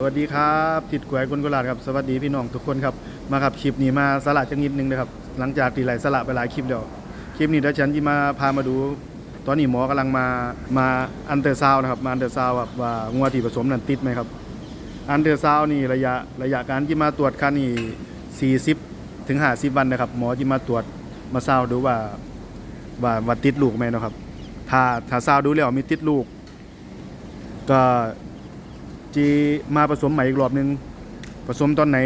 สวัสดีครับติดกวยกุนกุหลาบครับสวัสดีพี่น้องทุกคนครับมาครับคลิปนี้มาสละจังนิดนึงนะครับหลังจากตีไหลสละไปหลายคลิปเดียวคลิปนี้เดี๋ยวฉันจะมาพามาดู ตอนนี้หมอกำลังมามาอันเตอร์ซาวนะครับมาอันเตอร์ซาวน์ครับว่างัวที่ผสมนั้นติดไหมครับอันเตอร์ซาวนี่ระยะระยะการที่มาตรวจคันนี่40ถึง50วันนะครับ หมอที่มาตรวจมาซาวดูว่าว่าว่าติดลูกไหมนะครับ ถ้าถ้าซาวดูแล้วมีติดลูก ก็ จีมาผสมใหม่อีกรอบหนึง ผสมตอนไหน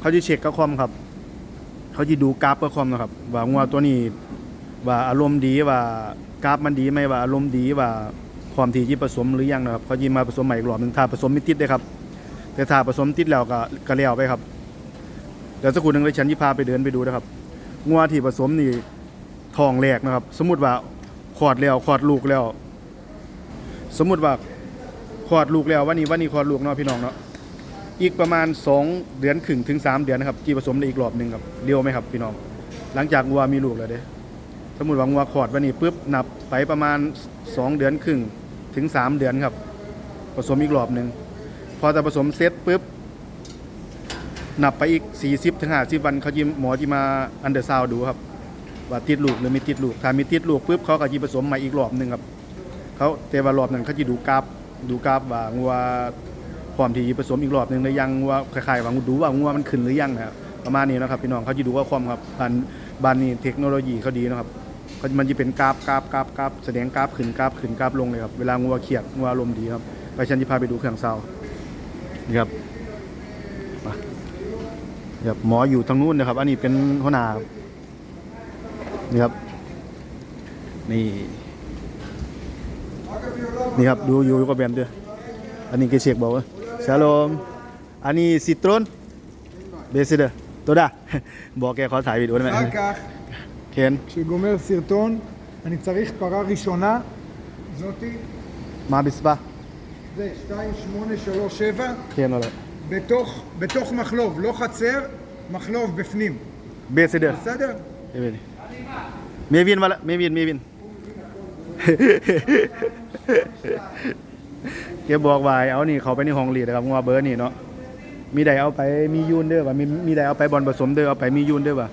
เขาจะเช็คกับคอมครับ เขาจะดูกราฟกับคอมนะครับ ว่างัวตัวนี้ว่าอารมณ์ดีว่ากราฟมันดีไหมว่าอารมณ์ดีว่าพร้อมที่จะผสมหรือยังนะครับ เขาจะมาผสมใหม่อีกรอบหนึงถ้าผสมไม่ติดได้ครับ แต่ถ้าผสมติดแล้วก็ก็แล้วไปครับเดี๋ยวสักครู่หนึงเลยฉันจะพาไปเดินไปดูนะครับงัวที่ผสมนี่ทองแรกนะครับ สมมุติว่าคลอดแล้วคลอดลูกแล้ว สมมุติว่า คลอดลูกแล้ววันนี้วันนี้คลอดลูกเนาะพี่น้องเนาะอีกประมาณ 2 เดือนครึ่งถึง 3 เดือนนะครับจีผสมได้อีกรอบหนึ่งครับเร็วไหมครับพี่น้อง หลังจากวัวมีลูกแล้วเด้สมมติว่าวัวคลอดวันนี้ปุ๊บนับไปประมาณ 2 เดือนครึ่งถึง 3 เดือนครับ ผสมอีกรอบหนึ่งพอจะผสมเสร็จปุ๊บนับไปอีก 40ถึง50วันเขาจิหมอที่มาอันเดอร์ซาวดูครับว่าติดลูกหรือไม่ติดลูกถ้ามีติดลูกปุ๊บเขาก็จะผสมใหม่อีกรอบหนึ่งครับเขาแต่ว่ารอบนั้นเขาจะดูกราฟ ดูกราฟว่างัวพร้อมที่ผสมอีกรอบหนึ่งหรือยังว่าคล้ายๆว่าดูว่างัวมันขึ้นหรือยังนะครับประมาณนี้นะครับพี่น้องเขาจะดูว่าความครับบ้านบ้านนี้เทคโนโลยีเขาดีนะครับเขามันจะเป็นกราฟกราฟกราฟกราฟแสดงกราฟขึ้นกราฟขึ้นกราฟลงเลยครับเวลางัวเครียดงัวอารมณ์ดีครับไปฉันจะพาไปดูเครื่องเซานี่ครับมาครับหมออยู่ทางนู้นนะครับ อันนี้เป็นหัวหน้าครับนี่ครับนี่ นี่ครับดูอยู่กับแบนเด้ออันนี้เกเชกบอกว่าชาโลมอันนี้ซิตรอนเบสเดอร์ตัวดา บอกแกขอถ่ายวิดีโอได้ไหม אחר כך, เคน כשגומר סרטון, אני צריך פרה ראשונה, זאתי, มาบิสปะ זה 2837, เคนอะไร בתוך, בתוך מחלוב, לא חצר, מחלוב בפנים, เบสเดอร์ בסדר? เมวิน เมวินมาละเมวินเมวินแกบอกว่าเอานี่เขาไปในห้องเรียนนะครับงัวเบอร์นี่เนาะมีใดเอาไปมียูนเด้อว่ามีมีใดเอาไปบอลผสมเด้อเอาไปมียูนเด้อว่า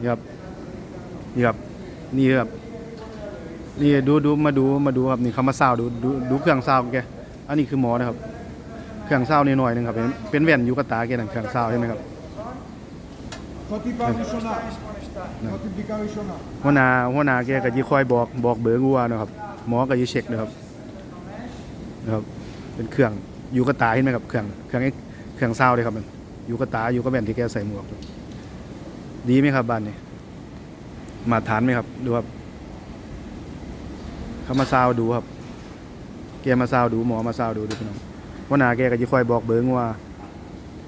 นี่ครับนี่ครับนี่ครับนี่ดูดูมาดูมาดูครับนี่เขามาซาวดูดูดูเครื่องซาวของแกอันนี้คือหมอนะครับ เครื่องซาวนี่หน่อยหนึงครับเป็นเป็นแว่นยูกาตาแกนั่นเครื่องซาวใช่ไหมครับ หัวหน้าหัวหน้าแกก็จะคอยบอกบอกเบอร์งัวนะครับหมอก็จะเช็คนะครับนะครับ เป็นเครื่องอยู่กระตาเห็นไหมครับเครื่องเครื่องเครื่องเศร้าเลยครับมันอยู่กระตาอยู่กระแบนที่แกใส่หมวก ดีไหมครับบ้านนี้มาฐานไหมครับดูครับเขามาเศร้าดูครับ แกมาเศร้าดูหมอมาเศร้าดูดูพี่น้องว่านาแกก็จะคอยบอกเบิ้งว่า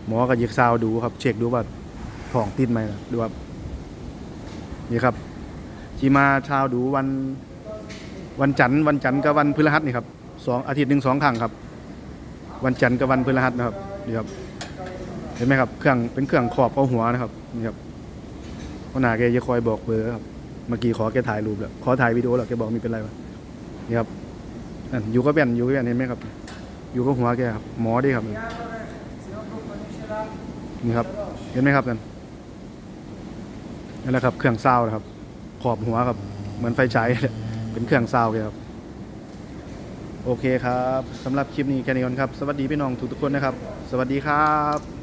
หมอก็จะซาดูครับ เช็คดูว่าผ่องติดไหมดูครับ นี่ครับที่มาช้าดูวันวันจันทร์วันจันทร์กับวันพฤหัสนี่ครับสองอาทิตย์หนึ่งสองครั้งครับ วันจันทร์กับวันพฤหัสนะครับนี่ครับ เห็นไหมครับเครื่องเป็นเครื่องขอบเอาหัวนะครับนี่ครับหัวหนาแกจะคอยบอกเบอร์ครับเมื่อกี้ขอแกถ่ายรูปแล้วขอถ่ายวิดีโอแล้วแกบอกมีเป็นไรวะนี่ครับนั่นอยู่กับแว่นอยู่กับแว่นเห็นไหมครับ อยู่กับหัวแกครับหมอดีครับนี่ครับ เห็นไหมครับนั่น นั่นแหละครับ เครื่องเศร้านะครับ ขอบหัวครับ เหมือนไฟฉายเป็นเครื่องเศร้าเลยครับ โอเคครับสำหรับคลิปนี้แค่นี้ก่อนครับ สวัสดีพี่น้องทุกๆคนนะครับ สวัสดีครับ